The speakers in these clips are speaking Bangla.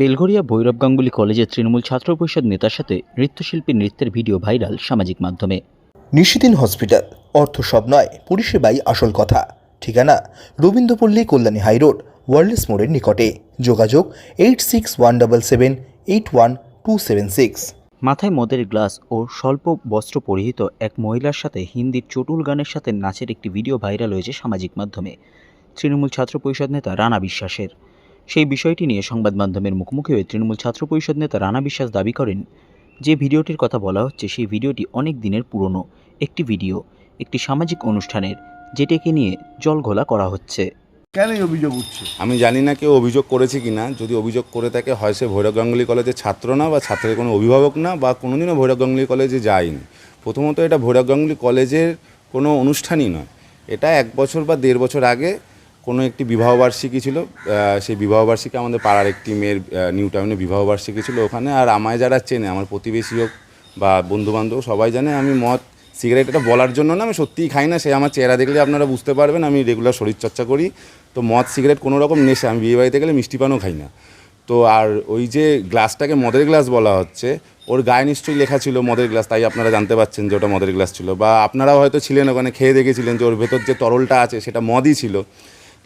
বেলঘরিয়া ভৈরব গাঙ্গুলি কলেজের তৃণমূল ছাত্র পরিষদ নেতার সাথে নৃত্যশিল্পী নৃত্যের ভিডিও ভাইরাল সামাজিক মাধ্যমে। নিশিদিন হসপিটাল অর্থ সব নয় পরিষেবাই আসল কথা। ঠিকানা রবীন্দ্রপল্লী কল্যাণী হাইরোড ওয়ার্ল্ডস মোড়ের নিকটে। যোগাযোগ eight six one double seven eight one two seven six. মাথায় মদের গ্লাস ও স্বল্প বস্ত্র পরিহিত এক মহিলার সাথে হিন্দির চটুল গানের সাথে নাচের একটি ভিডিও ভাইরাল হয়েছে সামাজিক মাধ্যমে। তৃণমূল ছাত্র পরিষদ নেতা রানা বিশ্বাসের। সেই বিষয়টি নিয়ে সংবাদ মাধ্যমের মুখোমুখি হয়ে তৃণমূল ছাত্র পরিষদ নেতা রানা বিশ্বাস দাবি করেন যে ভিডিওটির কথা বলা হচ্ছে সেই ভিডিওটি অনেক দিনের পুরনো একটি ভিডিও একটি সামাজিক অনুষ্ঠানের যেটিকে নিয়ে জলঘোলা করা হচ্ছে। কেন এই অভিযোগ উঠছে? আমি জানি না কেউ অভিযোগ করেছে কি না যদি অভিযোগ করে থাকে হয় সে ভৈরব গাঙ্গুলি কলেজের ছাত্র না বা ছাত্রের কোনো অভিভাবক না বা কোনোদিনও ভৈরব গাঙ্গুলি কলেজে যায়নি। প্রথমত এটা ভৈরব গাঙ্গুলি কলেজের কোনো অনুষ্ঠানই নয়। এটা এক বছর বা দেড় বছর আগে কোনো একটি বিবাহবার্ষিকী ছিল সেই বিবাহবার্ষিকী আমাদের পাড়ার একটি মেয়ের নিউ টাউনে বিবাহবার্ষিকী ছিল ওখানে, আর আমায় যারা চেনে, আমার প্রতিবেশী হোক বা বন্ধুবান্ধব সবাই জানে, আমি মদ, সিগারেট এটা বলার জন্য না, আমি সত্যিই খাই না, সে আমার চেহারা দেখলে আপনারা বুঝতে পারবেন, আমি রেগুলার শরীরচর্চা করি। তো মদ, সিগারেট কোনো রকম নেশা, আমি বিয়ে বাড়িতে গেলে মিষ্টি পানও খাই না। তো আর ওই যে গ্লাসটাকে মদের গ্লাস বলা হচ্ছে, ওর গায়ে নিশ্চয়ই লেখা ছিল মদের গ্লাস, তাই আপনারা জানতে পাচ্ছেন যে ওটা মদের গ্লাস ছিল। বা আপনারাও হয়তো ছিলেন ওখানে, খেয়ে দেখেছিলেন যে ওর ভেতর যে তরলটা আছে, সেটা মদই ছিল।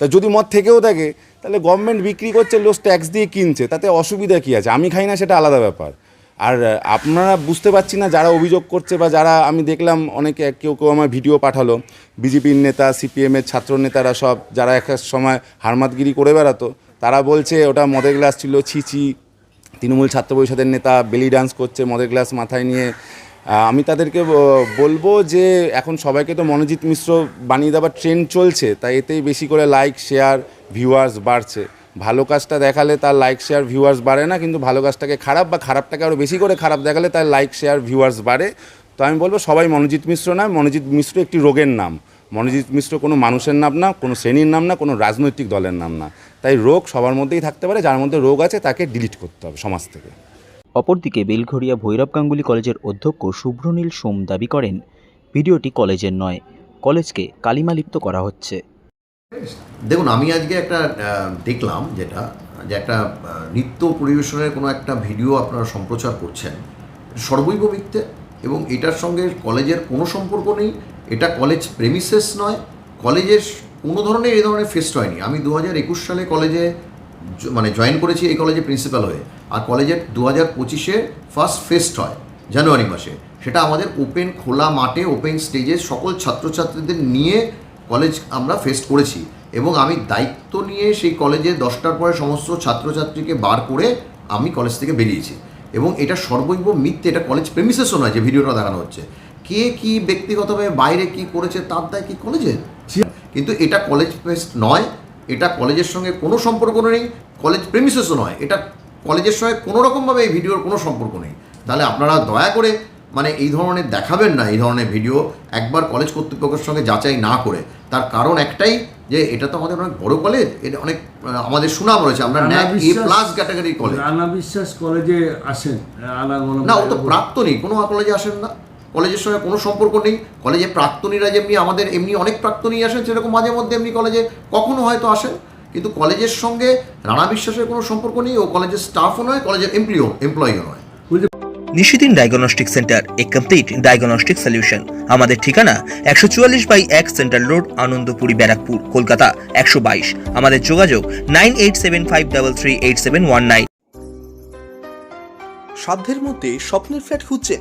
তা যদি মদ থেকেও থাকে, তাহলে গভর্নমেন্ট বিক্রি করছে, লোক ট্যাক্স দিয়ে কিনছে, তাতে অসুবিধা কী আছে? আমি খাই না, সেটা আলাদা ব্যাপার। আর আপনারা বুঝতে পারছি না, যারা অভিযোগ করছে বা যারা, আমি দেখলাম অনেকে, কেউ কেউ আমার ভিডিও পাঠালো। বিজেপির নেতা সিপিএমের ছাত্র নেতারা সব, যারা এক সময় হারমাতগিরি করে বেড়াতো, তারা বলছে, ওটা মদের গ্লাস ছিল ছিচি তৃণমূল ছাত্র পরিষদের নেতা, বেলি ডান্স করছে, মদের গ্লাস মাথায় নিয়ে আমি তাদেরকে বলব যে এখন সবাইকে তো মনোজিৎ মিশ্র বানিয়ে দেওয়ার ট্রেন্ড চলছে তাই এতেই বেশি করে লাইক শেয়ার ভিউয়ার্স বাড়ছে। ভালো কাজটা দেখালে তার লাইক শেয়ার ভিউয়ার্স বাড়ে না, কিন্তু ভালো কাজটাকে খারাপ বা খারাপটাকে আরও বেশি করে খারাপ দেখালে তার লাইক শেয়ার ভিউয়ার্স বাড়ে। তো আমি বলব সবাই মনোজিৎ মিশ্র নয় মনোজিৎ মিশ্র একটি রোগের নাম। মনোজিৎ মিশ্র কোনো মানুষের নাম না, কোনো শ্রেণির নাম না, কোনো রাজনৈতিক দলের নাম না। তাই রোগ সবার মধ্যেই থাকতে পারে, যার মধ্যে রোগ আছে তাকে ডিলিট করতে হবে সমাজ থেকে। অপরদিকে বেলঘরিয়া ভৈরব গাঙ্গুলি কলেজের অধ্যক্ষ শুভ্রনীল সোম দাবি করেন, ভিডিওটি কলেজের নয়, কলেজকে কালিমালিপ্ত করা হচ্ছে। দেখুন, আমি আজকে একটা দেখলাম যেটা, যে একটা নৃত্য পরিবেশনের কোনো একটা ভিডিও আপনারা সম্প্রচার করছেন সর্বৈব মিথ্যে এবং এটার সঙ্গে কলেজের কোনো সম্পর্ক নেই, এটা কলেজ প্রেমিসেস নয়, কলেজের কোনো ধরনের এই ধরনের ফেস্ট হয়নি। আমি দু হাজার একুশ সালে কলেজে মানে জয়েন করেছি এই কলেজে প্রিন্সিপাল হয়ে। আর কলেজের দু হাজার পঁচিশে ফার্স্ট ফেস্ট হয়, জানুয়ারি মাসে। সেটা আমাদের ওপেন খোলা মাঠে ওপেন স্টেজে সকল ছাত্রছাত্রীদের নিয়ে কলেজ আমরা ফেস্ট করেছি। এবং আমি দায়িত্ব নিয়ে সেই কলেজে দশটার পরে সমস্ত ছাত্রছাত্রীকে বার করে আমি কলেজ থেকে বেরিয়েছি। এবং এটা সর্বৈব মিথ্যে, এটা কলেজ প্রেমিসেসও নয় যে ভিডিওটা দেখানো হচ্ছে। কে কি ব্যক্তিগতভাবে বাইরে কি করেছে, তার দায় কি কলেজের কিন্তু এটা কলেজ ফেস্ট নয় এটা কলেজের সঙ্গে কোনো সম্পর্ক নেই কলেজ প্রেমিসেসও নয়। এটা কলেজের সঙ্গে কোনো রকমভাবে এই ভিডিওর কোনো সম্পর্ক নেই। তাহলে আপনারা দয়া করে মানে এই ধরনের দেখাবেন না এই ধরনের ভিডিও একবার কলেজ কর্তৃপক্ষের সঙ্গে যাচাই না করে। তার কারণ একটাই যে এটা তো আমাদের অনেক বড় কলেজ এটা অনেক আমাদের সুনাম রয়েছে আমরা NAAC A plus category college. Rana Biswas কলেজে আসেন না ও তো প্রাক্তনী কোনো কলেজে আসেন না। কলেজের সঙ্গে কোনো সম্পর্ক নেই। কলেজে প্রাক্তনীরা যেমনি আমাদের এমনি অনেক প্রাক্তনী আসেন সেরকম মাঝে মধ্যে এমনি কলেজে কখনো হয়তো আসেন। কিন্তু কলেজের সঙ্গে রানা বিশ্বাসের কোনো সম্পর্ক নেই ও কলেজের স্টাফও নয় কলেজের এমপ্লয়ও এমপ্লয়িও নয়। Nishidin diagnostic centre a complete diagnostic solution আমাদের ঠিকানা একশো চুয়াল্লিশ বাই এক সেন্ট্রাল রোড আনন্দপুরি ব্যারাকপুর কলকাতা একশো বাইশ। আমাদের যোগাযোগ nine eight seven five double three eight seven one nine. সাধ্যের মধ্যে স্বপ্নের ফ্ল্যাট খুঁজছেন